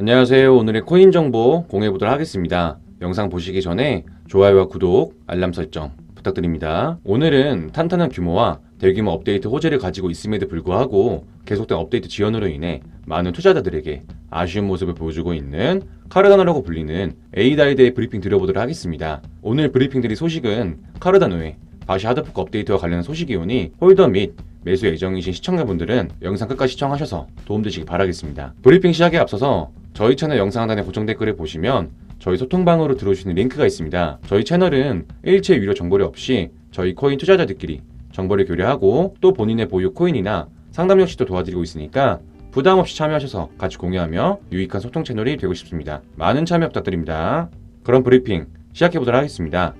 안녕하세요. 오늘의 코인 정보 공유해 보도록 하겠습니다. 영상 보시기 전에 좋아요와 구독, 알람 설정 부탁드립니다. 오늘은 탄탄한 규모와 대규모 업데이트 호재를 가지고 있음에도 불구하고 계속된 업데이트 지연으로 인해 많은 투자자들에게 아쉬운 모습을 보여주고 있는 카르다노라고 불리는 에이다에 대해 브리핑 드려보도록 하겠습니다. 오늘 브리핑 드릴 소식은 카르다노의 바시 하드포크 업데이트와 관련한 소식이 오니 홀더 및 매수 예정이신 시청자분들은 영상 끝까지 시청하셔서 도움되시기 바라겠습니다. 브리핑 시작에 앞서서 저희 채널 영상 하단의 고정 댓글을 보시면 저희 소통방으로 들어오시는 링크가 있습니다. 저희 채널은 일체 유료 정보료 없이 저희 코인 투자자들끼리 정보를 교류하고 또 본인의 보유 코인이나 상담 역시도 도와드리고 있으니까 부담 없이 참여하셔서 같이 공유하며 유익한 소통 채널이 되고 싶습니다. 많은 참여 부탁드립니다. 그럼 브리핑 시작해보도록 하겠습니다.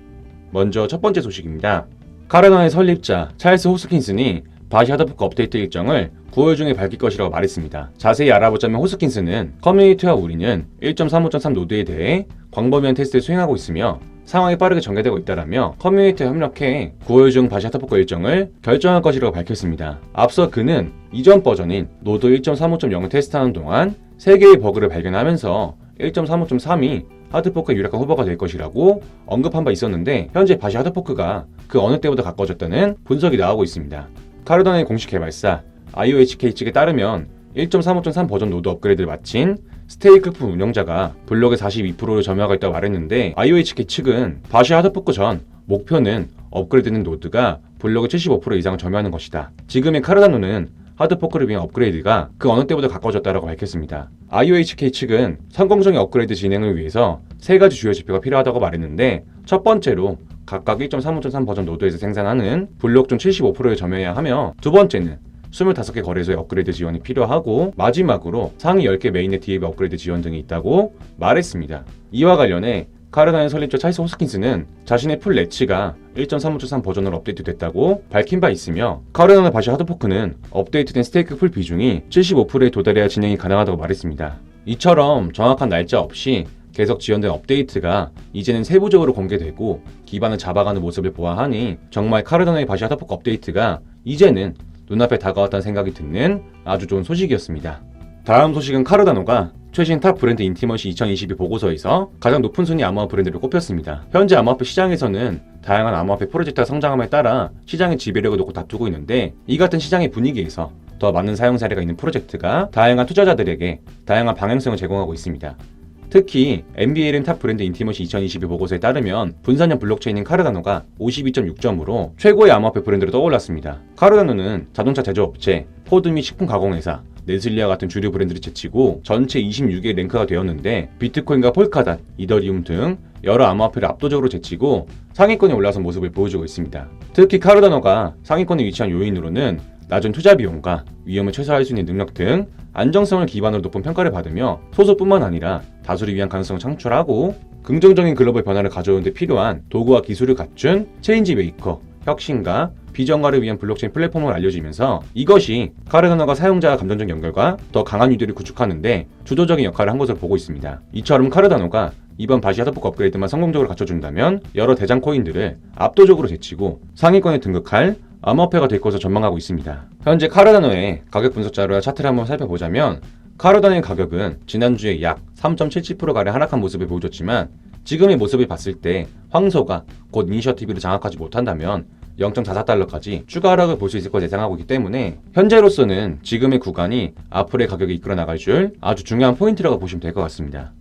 먼저 첫 번째 소식입니다. 카르나의 설립자 찰스 호스킨슨이 바시 하드포크 업데이트 일정을 9월 중에 밝힐 것이라고 말했습니다. 자세히 알아보자면 호스킨슨은 커뮤니티와 우리는 1.35.3 노드에 대해 광범위한 테스트를 수행하고 있으며 상황이 빠르게 전개되고 있다라며 커뮤니티에 협력해 9월 중 바시 하드포크 일정을 결정할 것이라고 밝혔습니다. 앞서 그는 이전 버전인 노드 1.35.0을 테스트하는 동안 3개의 버그를 발견하면서 1.35.3이 하드포크의 유력한 후보가 될 것이라고 언급한 바 있었는데 현재 바시 하드포크가 그 어느 때보다 가까워졌다는 분석이 나오고 있습니다. 카르다의 공식 개발사 IOHK 측에 따르면 1.35.3 버전 노드 업그레이드를 마친 스테이크프 운영자가 블록의 42%를 점유하고 있다고 말했는데 IOHK 측은 바시 하드포크 전 목표는 업그레이드된 노드가 블록의 75% 이상을 점유하는 것이다. 지금의 카르다노는 하드포크를 위한 업그레이드가 그 어느 때보다 가까워졌다고 밝혔습니다. IOHK 측은 성공적인 업그레이드 진행을 위해서 세 가지 주요 지표가 필요하다고 말했는데 첫 번째로 각각 1.35.3 버전 노드에서 생산하는 블록 중 75%를 점유해야 하며 두 번째는 25개 거래소의 업그레이드 지원이 필요하고 마지막으로 상위 10개 메인의 DAB 업그레이드 지원 등이 있다고 말했습니다. 이와 관련해 카르나의 설립자 찰스 호스킨스는 자신의 풀 레치가 1.35.3 버전으로 업데이트됐다고 밝힌 바 있으며 카르나의 바시 하드포크는 업데이트된 스테이크 풀 비중이 75%에 도달해야 진행이 가능하다고 말했습니다. 이처럼 정확한 날짜 없이 계속 지연된 업데이트가 이제는 세부적으로 공개되고 기반을 잡아가는 모습을 보아하니 정말 카르다노의 바시 하드포크 업데이트가 이제는 눈앞에 다가왔다는 생각이 드는 아주 좋은 소식이었습니다. 다음 소식은 카르다노가 최신 탑 브랜드 인티머시 2022 보고서에서 가장 높은 순위 암호화 브랜드를 꼽혔습니다. 현재 암호화폐 시장에서는 다양한 암호화폐 프로젝트가 성장함에 따라 시장의 지배력을 놓고 다투고 있는데 이 같은 시장의 분위기에서 더 많은 사용 사례가 있는 프로젝트가 다양한 투자자들에게 다양한 방향성을 제공하고 있습니다. 특히 NBA는 탑 브랜드 인티머시 2022 보고서에 따르면 분산형 블록체인인 카르다노가 52.6점으로 최고의 암호화폐 브랜드로 떠올랐습니다. 카르다노는 자동차 제조업체, 포드 및 식품 가공회사, 네슬리아 같은 주류 브랜드를 제치고 전체 26위에 랭크가 되었는데 비트코인과 폴카닷, 이더리움 등 여러 암호화폐를 압도적으로 제치고 상위권에 올라선 모습을 보여주고 있습니다. 특히 카르다노가 상위권에 위치한 요인으로는 낮은 투자 비용과 위험을 최소화할 수 있는 능력 등 안정성을 기반으로 높은 평가를 받으며 소수뿐만 아니라 다수를 위한 가능성을 창출하고 긍정적인 글로벌 변화를 가져오는 데 필요한 도구와 기술을 갖춘 체인지 메이커, 혁신가, 비정화를 위한 블록체인 플랫폼을 알려지면서 이것이 카르다노가 사용자 감정적 연결과 더 강한 유대를 구축하는데 주도적인 역할을 한 것으로 보고 있습니다. 이처럼 카르다노가 이번 바시 하드포크 업그레이드만 성공적으로 갖춰준다면 여러 대장 코인들을 압도적으로 제치고 상위권에 등극할 암호화폐가 될 것으로 전망하고 있습니다. 현재 카르다노의 가격 분석 자료와 차트를 한번 살펴보자면 카르다노의 가격은 지난주에 약 3.77%가량 하락한 모습을 보여줬지만 지금의 모습을 봤을 때 황소가 곧 이니셔티브를 장악하지 못한다면 0.44달러까지 추가 하락을 볼 수 있을 것을 예상하고 있기 때문에 현재로서는 지금의 구간이 앞으로의 가격을 이끌어 나갈 줄 아주 중요한 포인트라고 보시면 될 것 같습니다.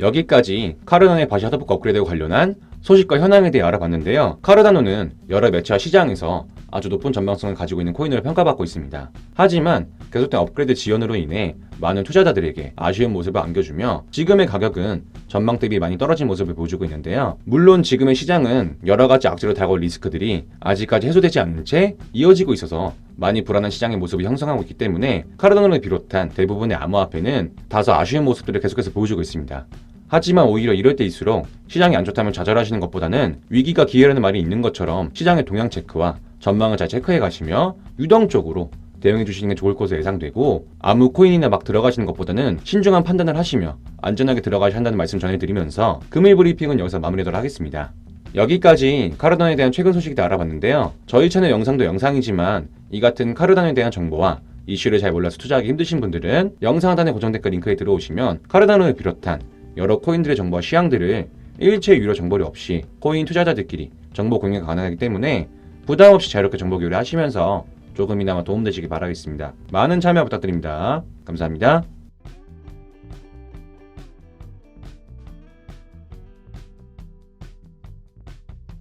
여기까지 카르다노의 바시 하드포크 업그레이드와 관련한 소식과 현황에 대해 알아봤는데요. 카르다노는 여러 매체와 시장에서 아주 높은 전망성을 가지고 있는 코인으로 평가받고 있습니다. 하지만 계속된 업그레이드 지연으로 인해 많은 투자자들에게 아쉬운 모습을 안겨주며 지금의 가격은 전망 대비 많이 떨어진 모습을 보여주고 있는데요. 물론 지금의 시장은 여러 가지 악재로 다가올 리스크들이 아직까지 해소되지 않는 채 이어지고 있어서 많이 불안한 시장의 모습을 형성하고 있기 때문에 카르다노를 비롯한 대부분의 암호화폐는 다소 아쉬운 모습들을 계속해서 보여주고 있습니다. 하지만 오히려 이럴 때일수록 시장이 안 좋다면 좌절하시는 것보다는 위기가 기회라는 말이 있는 것처럼 시장의 동향 체크와 전망을 잘 체크해 가시며 유동적으로 대응해 주시는 게 좋을 것으로 예상되고 아무 코인이나 막 들어가시는 것보다는 신중한 판단을 하시며 안전하게 들어가셔야 한다는 말씀 전해드리면서 금일 브리핑은 여기서 마무리하도록 하겠습니다. 여기까지 카르단에 대한 최근 소식을 알아봤는데요. 저희 채널 영상도 영상이지만 이 같은 카르단에 대한 정보와 이슈를 잘 몰라서 투자하기 힘드신 분들은 영상 하단의 고정 댓글 링크에 들어오시면 카르다노를 비롯한 여러 코인들의 정보와 시향들을 일체 유료 정보료 없이 코인 투자자들끼리 정보 공유가 가능하기 때문에 부담 없이 자유롭게 정보 교류를 하시면서 조금이나마 도움되시기 바라겠습니다. 많은 참여 부탁드립니다. 감사합니다.